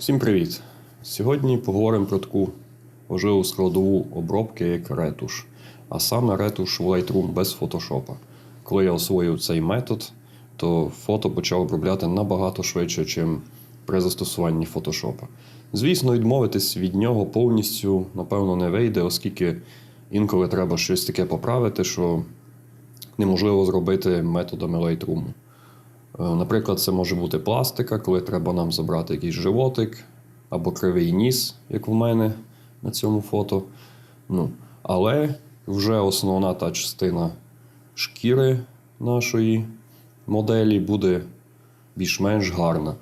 Всім привіт! Сьогодні поговоримо про таку важливу складову обробки, як ретуш, а саме ретуш в Lightroom без фотошопа. Коли я освоїв цей метод, то фото почав обробляти набагато швидше, ніж при застосуванні фотошопа. Звісно, відмовитись від нього повністю, напевно, не вийде, оскільки інколи треба щось таке поправити, що неможливо зробити методами Lightroom. Е, Наприклад, це може бути пластика, коли треба нам забрати якийсь животик або кривий ніс, як в мене на цьому фото. Ну, але вже основна та частина шкіри нашої моделі буде більш-менш гарна.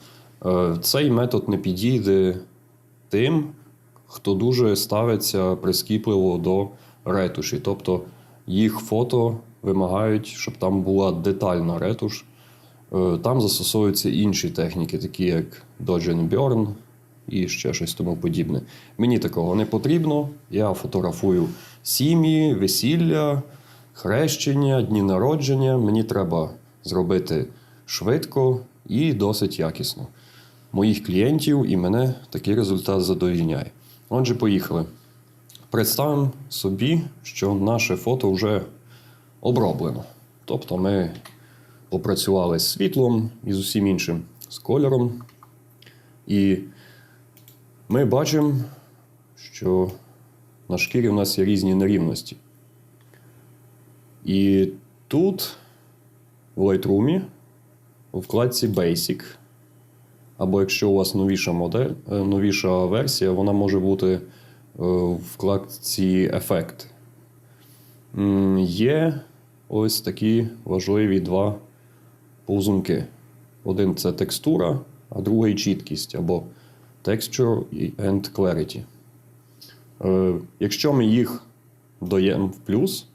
Е, Цей метод не підійде тим, хто дуже ставиться прискіпливо до ретуші. Тобто їх фото вимагають, щоб там була детальна ретуш. Е, Там застосовуються інші техніки, такі як Dodge and Burn і ще щось тому подібне. Мені такого не потрібно. Я фотографую сім'ї, весілля, хрещення, дні народження. Мені треба зробити швидко і досить якісно. Моїх клієнтів і мене такий результат задовільняє. Отже, поїхали. Представимо собі, що наше фото вже оброблено. Тобто ми попрацювали з світлом і з усім іншим, з кольором. І ми бачимо, що на шкірі в нас є різні нерівності. І тут, в Lightroom, у вкладці Basic, або якщо у вас новіша модель, е, новіша версія, вона може бути е, в вкладці Ефект. Є ось такі важливі два повзунки. Один це текстура, а другий чіткість або texture and clarity. Е, якщо ми їх доємо в плюс,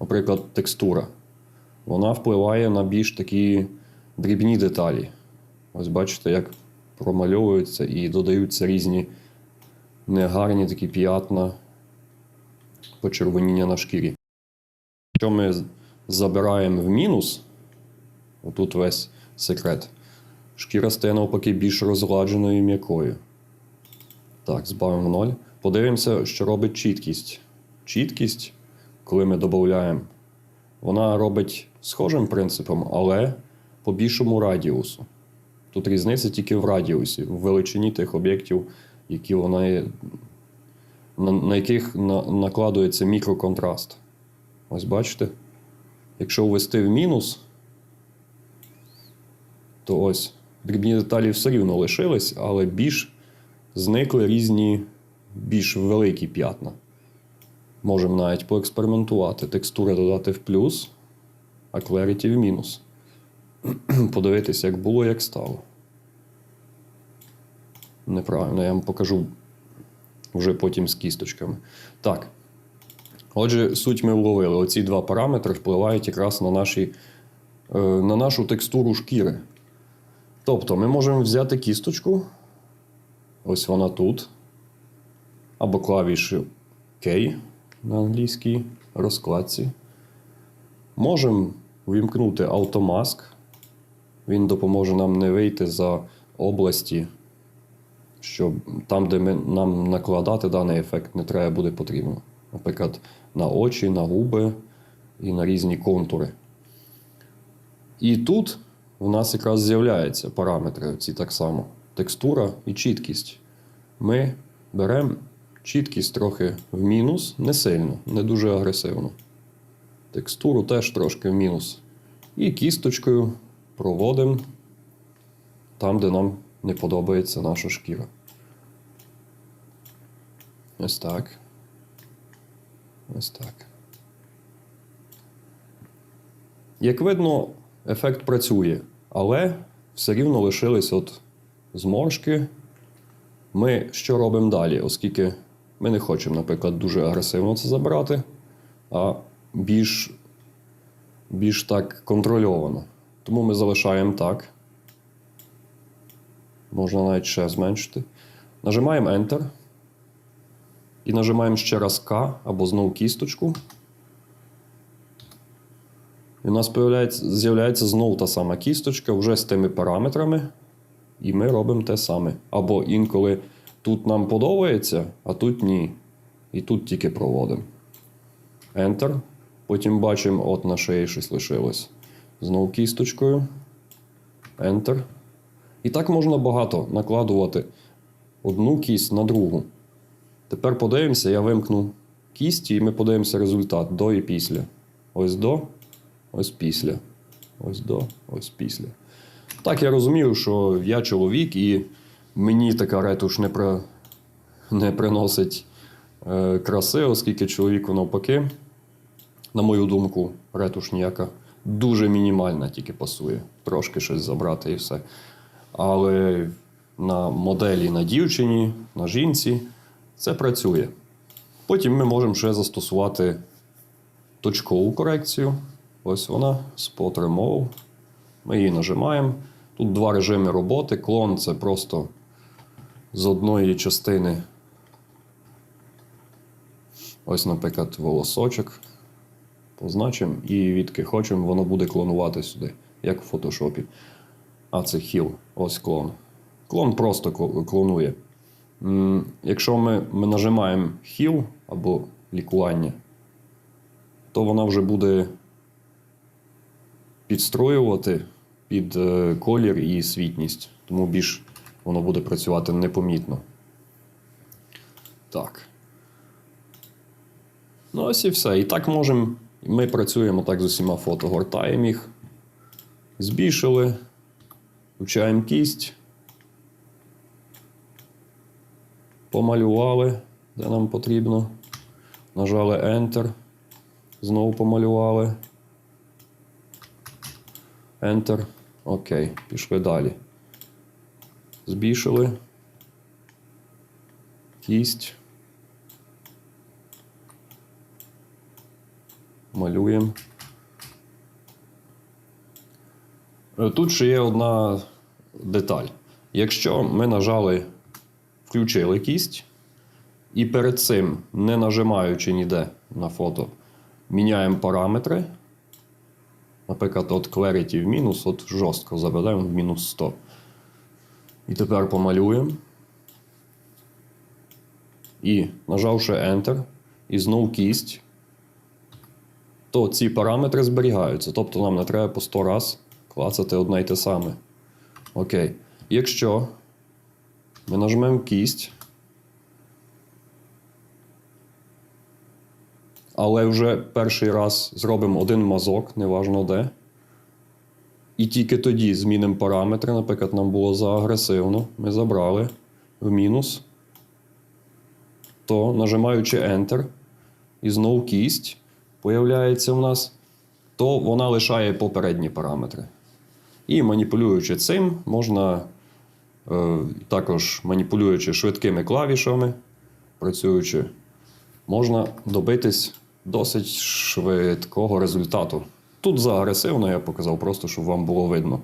наприклад, текстура, вона впливає на більш такі дрібні деталі. Ось бачите, як промальовуються і додаються різні негарні такі п'ятна почервоніння на шкірі. Якщо ми забираємо в мінус, отут весь секрет, шкіра стає навпаки більш розгладженою і м'якою. Так, збавимо 0. Подивимося, що робить чіткість. Чіткість, коли ми додаємо, вона робить схожим принципом, але по більшому радіусу. Тут різниця тільки в радіусі, в величині тих об'єктів, які вона на, на яких на, накладується мікроконтраст. Ось бачите? Якщо ввести в мінус, то ось дрібні деталі все рівно лишились, але більш зникли різні більш великі п'ятна. Можемо навіть поекспериментувати. Текстури додати в плюс, а clarity в мінус. Подивитися, як було, як стало. Неправильно, я вам покажу вже потім з кісточками. Так. Отже, суть ми вловили. Оці два параметри впливають якраз на, наші, е, на нашу текстуру шкіри. Тобто, ми можемо взяти кісточку, ось вона тут, або клавіші K на англійській розкладці. Можемо увімкнути автомаск. Він допоможе нам не вийти за області, що там, де ми, нам накладати даний ефект, не треба буде потрібно. Наприклад, на очі, на губи і на різні контури. І тут у нас якраз з'являються параметри ці так само: текстура і чіткість. Ми беремо чіткість трохи в мінус, не сильно, не дуже агресивно. Текстуру теж трошки в мінус. І кісточкою проводимо там, де нам не подобається наша шкіра. Ось так. Ось так. Як видно, ефект працює, але все рівно лишились от зморшки. Ми що робимо далі, оскільки ми не хочемо, наприклад, дуже агресивно це забрати, а більш, більш так контрольовано. Тому ми залишаємо так. Можна навіть ще зменшити. Нажимаємо Enter. І нажимаємо ще раз К або знову кісточку. І у нас з'являється знову та сама кісточка вже з тими параметрами, І ми робимо те саме. Або інколи тут нам подобається, а тут ні. І тут тільки проводимо. Enter. Потім бачимо, от на шиї щось лишилось. Знову кісточкою. Enter. І так можна багато накладувати одну кість на другу. Тепер подивимося, я вимкну кісті, і ми подивимося результат до і після. Ось до, ось після. Ось до, ось після. Так, я розумію, що я чоловік, і мені така ретуш не, при... не приносить е, краси, оскільки чоловіку навпаки, на мою думку, ретуш ніяка дуже мінімальна, тільки пасує. Трошки щось забрати і все. Але на моделі на дівчині, на жінці це працює. Потім ми можемо ще застосувати точкову корекцію. Ось вона, Spot Remove. Ми її нажимаємо. Тут два режими роботи. Клон це просто з одної частини. Ось, наприклад, волосочок. Позначимо і відки хочемо, воно буде клонувати сюди, як в фотошопі. А це хіл, ось клон. Клон просто клонує. Якщо ми, ми нажимаємо хіл або лікування, то вона вже буде підстроювати під е, колір і світність. Тому більш воно буде працювати непомітно. Так. Ну, ось і все. І так можемо. Ми працюємо так з усіма фото. Гортаємо їх, збільшили, включаємо кість. Помалювали, де нам потрібно. Нажали Enter. Знову помалювали. Enter. Окей, пішли далі. Збільшили. Кість. Малюємо. Е, Тут ще є одна деталь. Якщо ми нажали, включили кість, і перед цим, не нажимаючи ніде на фото, міняємо параметри. Наприклад, от Clarity в мінус, от жорстко заведемо в мінус 100. І тепер помалюємо. І нажавши Enter, і знов кість, то ці параметри зберігаються. Тобто нам не треба по 100 раз клацати одне й те саме. Окей. Якщо ми нажмемо кість, але вже перший раз зробимо один мазок, неважно де. І тільки тоді змінимо параметри. Наприклад, нам було заагресивно. Ми забрали в мінус. То нажимаючи Enter і знову кість появляється в нас, то вона лишає попередні параметри. І маніпулюючи цим, можна е, також маніпулюючи швидкими клавішами, працюючи, можна добитись досить швидкого результату. Тут заагресивно я показав, просто щоб вам було видно.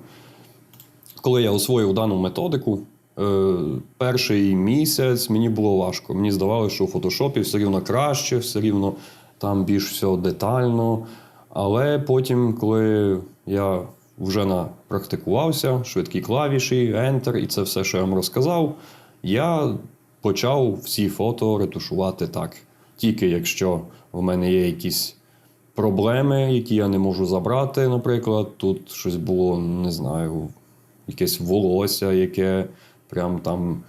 Коли я освоїв дану методику, е, перший місяць мені було важко. Мені здавалося, що у фотошопі все рівно краще, все рівно там більш все детально. Але потім, коли я вже напрактикувався, швидкі клавіші, Enter, і це все, що я вам розказав, я почав всі фото ретушувати так. Тільки якщо в мене є якісь проблеми, які я не можу забрати, наприклад, тут щось було, не знаю, якесь волосся, яке прям там.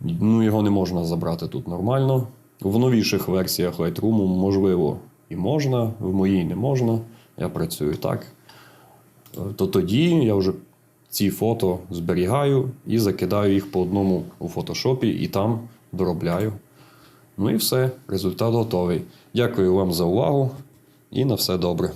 Ну, його не можна забрати тут нормально. В новіших версіях Lightroom, можливо, і можна, в моїй не можна. Я працюю так. То тоді я вже ці фото зберігаю і закидаю їх по одному у фотошопі і там доробляю. Ну і все, результат готовий. Дякую вам за увагу і на все добре.